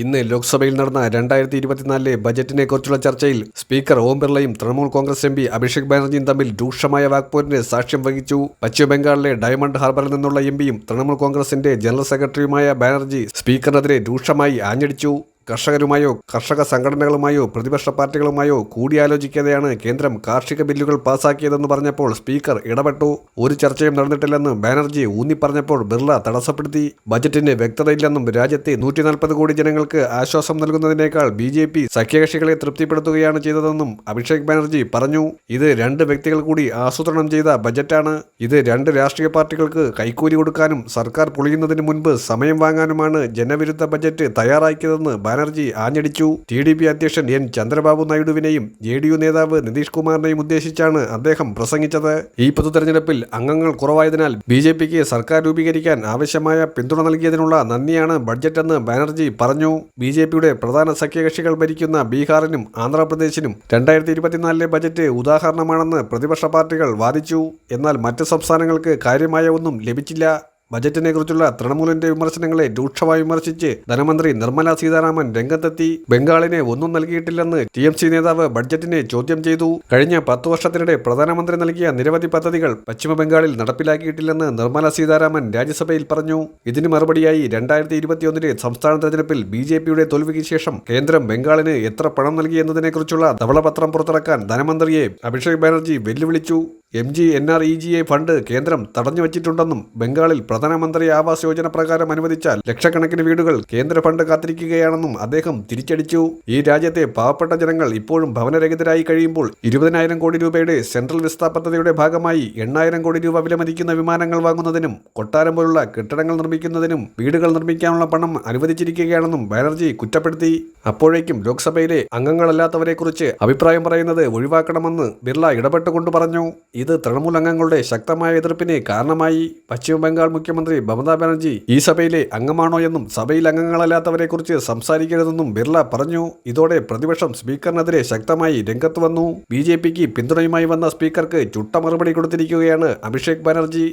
ഇന്ന് ലോക്സഭയിൽ നടന്ന രണ്ടായിരത്തി ഇരുപത്തിനാലിലെ ബജറ്റിനെ കുറിച്ചുള്ള ചർച്ചയിൽ സ്പീക്കർ ഓം ബിർളയും തൃണമൂൽ കോൺഗ്രസ് എം പി അഭിഷേക് ബാനർജിയും തമ്മിൽ രൂക്ഷമായ വാക്പോരിന് സാക്ഷ്യം വഹിച്ചു. പശ്ചിമബംഗാളിലെ ഡയമണ്ട് ഹാർബറിൽ നിന്നുള്ള എം പിയും തൃണമൂൽ കോൺഗ്രസിന്റെ ജനറൽ സെക്രട്ടറിയുമായ ബാനർജി സ്പീക്കറിനെതിരെ രൂക്ഷമായി ആഞ്ഞടിച്ചു. കർഷകരുമായോ കർഷക സംഘടനകളുമായോ പ്രതിപക്ഷ പാർട്ടികളുമായോ കൂടിയാലോചിക്കാതെയാണ് കേന്ദ്രം കാർഷിക ബില്ലുകൾ പാസാക്കിയതെന്ന് പറഞ്ഞപ്പോൾ സ്പീക്കർ ഇടപെട്ടു. ഒരു ചർച്ചയും നടന്നിട്ടില്ലെന്ന് ബാനർജി ഊന്നിപ്പറഞ്ഞപ്പോൾ ബിർള തടസ്സപ്പെടുത്തി. ബജറ്റിന് വ്യക്തതയില്ലെന്നും രാജ്യത്തെ നൂറ്റി നാൽപ്പത് കോടി ജനങ്ങൾക്ക് ആശ്വാസം നൽകുന്നതിനേക്കാൾ ബി ജെ പി സഖ്യകക്ഷികളെ തൃപ്തിപ്പെടുത്തുകയാണ് ചെയ്തതെന്നും അഭിഷേക് ബാനർജി പറഞ്ഞു. ഇത് രണ്ട് വ്യക്തികൾ കൂടി ആസൂത്രണം ചെയ്ത ബജറ്റാണ്. ഇത് രണ്ട് രാഷ്ട്രീയ പാർട്ടികൾക്ക് കൈക്കൂലി കൊടുക്കാനും സർക്കാർ പൊളിയുന്നതിന് മുൻപ് സമയം വാങ്ങാനുമാണ് ജനവിരുദ്ധ ബജറ്റ് തയ്യാറാക്കിയതെന്ന് ബാനർജി ആഞ്ഞടിച്ചു. ടി ഡി പി അധ്യക്ഷൻ എൻ ചന്ദ്രബാബു നായിഡുവിനെയും ജെ ഡി യു നേതാവ് നിതീഷ് കുമാറിനെയും ഉദ്ദേശിച്ചാണ് അദ്ദേഹം പ്രസംഗിച്ചത്. ഈ പൊതുതെരഞ്ഞെടുപ്പിൽ അംഗങ്ങൾ കുറവായതിനാൽ ബി ജെ പിക്ക് സർക്കാർ രൂപീകരിക്കാൻ ആവശ്യമായ പിന്തുണ നൽകിയതിനുള്ള നന്ദിയാണ് ബഡ്ജറ്റെന്ന് ബാനർജി പറഞ്ഞു. ബി ജെ പിയുടെ പ്രധാന സഖ്യകക്ഷികൾ ഭരിക്കുന്ന ബീഹാറിനും ആന്ധ്രാപ്രദേശിനും രണ്ടായിരത്തി ഇരുപത്തിനാലിലെ ബജറ്റ് ഉദാഹരണമാണെന്ന് പ്രതിപക്ഷ പാർട്ടികൾ വാദിച്ചു. എന്നാൽ മറ്റ് സംസ്ഥാനങ്ങൾക്ക് കാര്യമായ ഒന്നും ലഭിച്ചില്ല. ബജറ്റിനെ കുറിച്ചുള്ള തൃണമൂലിന്റെ വിമർശനങ്ങളെ രൂക്ഷമായി വിമർശിച്ച് ധനമന്ത്രി നിർമ്മല സീതാരാമൻ രംഗത്തെത്തി ബംഗാളിനെ ഒന്നും നൽകിയിട്ടില്ലെന്ന് ടി എം സി നേതാവ് ബഡ്ജറ്റിനെ ചോദ്യം ചെയ്തു. കഴിഞ്ഞ പത്തു വർഷത്തിനിടെ പ്രധാനമന്ത്രി നൽകിയ നിരവധി പദ്ധതികൾ പശ്ചിമബംഗാളിൽ നടപ്പിലാക്കിയിട്ടില്ലെന്ന് നിർമ്മല സീതാരാമൻ രാജ്യസഭയിൽ പറഞ്ഞു. ഇതിന് മറുപടിയായി രണ്ടായിരത്തി ഇരുപത്തിയൊന്നിലെ സംസ്ഥാന തെരഞ്ഞെടുപ്പിൽ ബി ജെ പിയുടെ തോൽവിക്ക് ശേഷം കേന്ദ്രം ബംഗാളിന് എത്ര പണം നൽകിയെന്നതിനെക്കുറിച്ചുള്ള ധവളപത്രം പുറത്തിറക്കാൻ ധനമന്ത്രിയെ അഭിഷേക് ബാനർജി വെല്ലുവിളിച്ചു. M G N R E G A fund കേന്ദ്രം തടഞ്ഞു വച്ചിട്ടുണ്ടെന്നും ബംഗാളിൽ പ്രധാനമന്ത്രി ആവാസ് യോജന പ്രകാരം അനുവദിച്ചാൽ ലക്ഷക്കണക്കിന് വീടുകൾ കേന്ദ്ര ഫണ്ട് കാത്തിരിക്കുകയാണെന്നും അദ്ദേഹം തിരിച്ചടിച്ചു. ഈ രാജ്യത്തെ പാവപ്പെട്ട ജനങ്ങൾ ഇപ്പോഴും ഭവനരഹിതരായി കഴിയുമ്പോൾ ഇരുപതിനായിരം കോടി രൂപയുടെ സെൻട്രൽ വിസ്ത പദ്ധതിയുടെ ഭാഗമായി എണ്ണായിരം കോടി രൂപ വിലമതിക്കുന്ന വിമാനങ്ങൾ വാങ്ങുന്നതിനും കൊട്ടാരം പോലുള്ള കെട്ടിടങ്ങൾ നിർമ്മിക്കുന്നതിനും വീടുകൾ നിർമ്മിക്കാനുള്ള പണം അനുവദിച്ചിരിക്കുകയാണെന്നും ബാനർജി കുറ്റപ്പെടുത്തി. അപ്പോഴേക്കും ലോക്സഭയിലെ അംഗങ്ങളല്ലാത്തവരെക്കുറിച്ച് അഭിപ്രായം പറയുന്നത് ഒഴിവാക്കണമെന്ന് ബിർള ഇടപെട്ടുകൊണ്ട് പറഞ്ഞു. ഇത് തൃണമൂൽ അംഗങ്ങളുടെ ശക്തമായ എതിർപ്പിന് കാരണമായി പശ്ചിമ ബംഗാൾ മുഖ്യമന്ത്രി മമതാ ബാനർജി ഈ സഭയിലെ അംഗമാണോ എന്നും സഭയിൽ അംഗങ്ങളല്ലാത്തവരെക്കുറിച്ച് സംസാരിക്കരുതെന്നും ബിർള പറഞ്ഞു. ഇതോടെ പ്രതിപക്ഷം സ്പീക്കറിനെതിരെ ശക്തമായി രംഗത്ത് വന്നു. ബി ജെ പിക്ക് പിന്തുണയുമായി വന്ന സ്പീക്കർക്ക് ചുട്ട മറുപടി കൊടുത്തിരിക്കുകയാണ് അഭിഷേക് ബാനർജി.